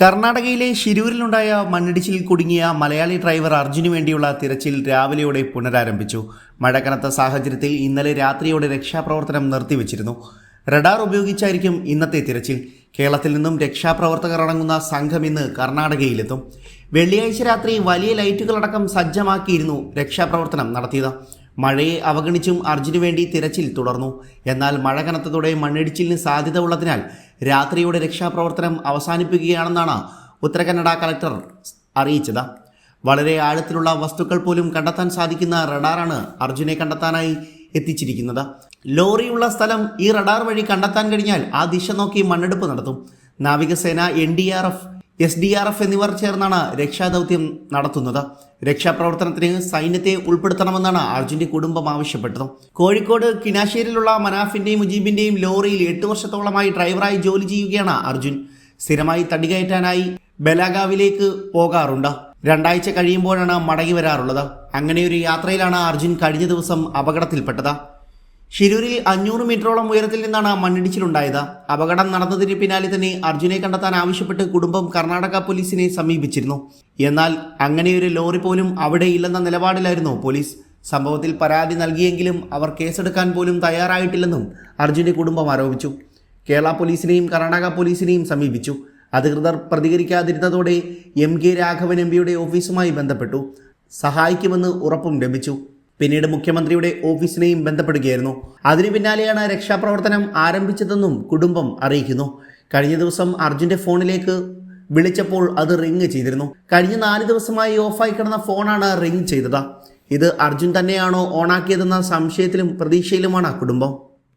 കർണാടകയിലെ ശിരൂരിലുണ്ടായ മണ്ണിടിച്ചിൽ കുടുങ്ങിയ മലയാളി ഡ്രൈവർ അർജുനു വേണ്ടിയുള്ള തിരച്ചിൽ രാവിലെയോടെ പുനരാരംഭിച്ചു. മഴ കനത്ത സാഹചര്യത്തിൽ ഇന്നലെ രാത്രിയോടെ രക്ഷാപ്രവർത്തനം നിർത്തിവച്ചിരുന്നു. റഡാർ ഉപയോഗിച്ചായിരിക്കും ഇന്നത്തെ തിരച്ചിൽ. കേരളത്തിൽ നിന്നും രക്ഷാപ്രവർത്തകർ അടങ്ങുന്ന സംഘം ഇന്ന് കർണാടകയിലെത്തും. വെള്ളിയാഴ്ച രാത്രി വലിയ ലൈറ്റുകളടക്കം സജ്ജമാക്കിയിരുന്നു രക്ഷാപ്രവർത്തനം നടത്തിയത്. മഴയെ അവഗണിച്ചും അർജുന് വേണ്ടി തിരച്ചിൽ തുടർന്നു. എന്നാൽ മഴ കനത്തതോടെ മണ്ണിടിച്ചിലിന് സാധ്യത ഉള്ളതിനാൽ രാത്രിയുടെ രക്ഷാപ്രവർത്തനം അവസാനിപ്പിക്കുകയാണെന്നാണ് ഉത്തരകന്നഡ കളക്ടർ അറിയിച്ചത്. വളരെ ആഴത്തിലുള്ള വസ്തുക്കൾ പോലും കണ്ടെത്താൻ സാധിക്കുന്ന റഡാറാണ് അർജുനെ കണ്ടെത്താനായി എത്തിച്ചിരിക്കുന്നത്. ലോറിയുള്ള സ്ഥലം ഈ റഡാർ വഴി കണ്ടെത്താൻ കഴിഞ്ഞാൽ ആ ദിശ നോക്കി മണ്ണെടുപ്പ് നടത്തും. നാവികസേന N D R F S D R F എന്നിവർ ചേർന്നാണ് രക്ഷാദൗത്യം നടത്തുന്നത്. രക്ഷാപ്രവർത്തനത്തിന് സൈന്യത്തെ ഉൾപ്പെടുത്തണമെന്നാണ് അർജുന്റെ കുടുംബം ആവശ്യപ്പെട്ടത്. കോഴിക്കോട് കിനാശ്ശേരിയിലുള്ള മനാഫിന്റെയും മുജീബിന്റെയും ലോറിയിൽ എട്ട് വർഷത്തോളമായി ഡ്രൈവറായി ജോലി ചെയ്യുകയാണ് അർജുൻ. സ്ഥിരമായി തടികയറ്റാനായി ബലാഗാവിലേക്ക് പോകാറുണ്ട്. രണ്ടാഴ്ച കഴിയുമ്പോഴാണ് മടങ്ങി വരാറുള്ളത്. അങ്ങനെയൊരു യാത്രയിലാണ് അർജുൻ കഴിഞ്ഞ ദിവസം അപകടത്തിൽപ്പെട്ടത്. ഷിരൂരിൽ അഞ്ഞൂറ് മീറ്ററോളം ഉയരത്തിൽ നിന്നാണ് മണ്ണിടിച്ചിലുണ്ടായത്. അപകടം നടന്നതിന് പിന്നാലെ തന്നെ അർജുനെ കണ്ടെത്താൻ ആവശ്യപ്പെട്ട് കുടുംബം കർണാടക പോലീസിനെ സമീപിച്ചിരുന്നു. എന്നാൽ അങ്ങനെയൊരു ലോറി പോലും അവിടെ ഇല്ലെന്ന നിലപാടിലായിരുന്നു പോലീസ്. സംഭവത്തിൽ പരാതി നൽകിയെങ്കിലും അവർ കേസെടുക്കാൻ പോലും തയ്യാറായിട്ടില്ലെന്നും അർജുന്റെ കുടുംബം ആരോപിച്ചു. കേരള പോലീസിനെയും കർണാടക പോലീസിനെയും സമീപിച്ചു. അധികൃതർ പ്രതികരിക്കാതിരുന്നതോടെ എം കെ രാഘവൻ എം പിയുടെ ഓഫീസുമായി ബന്ധപ്പെട്ടു. സഹായിക്കുമെന്ന് ഉറപ്പും ലഭിച്ചു. പിന്നീട് മുഖ്യമന്ത്രിയുടെ ഓഫീസിനെയും ബന്ധപ്പെടുകയായിരുന്നു. അതിനു പിന്നാലെയാണ് രക്ഷാപ്രവർത്തനം ആരംഭിച്ചതെന്നും കുടുംബം അറിയിക്കുന്നു. കഴിഞ്ഞ ദിവസം അർജുന്റെ ഫോണിലേക്ക് വിളിച്ചപ്പോൾ അത് റിങ് ചെയ്തിരുന്നു. കഴിഞ്ഞ നാല് ദിവസമായി ഓഫായി കിടന്ന ഫോണാണ് റിങ് ചെയ്തത്. ഇത് അർജുൻ തന്നെയാണോ ഓണാക്കിയതെന്ന സംശയത്തിലും പ്രതീക്ഷയിലുമാണ് കുടുംബം.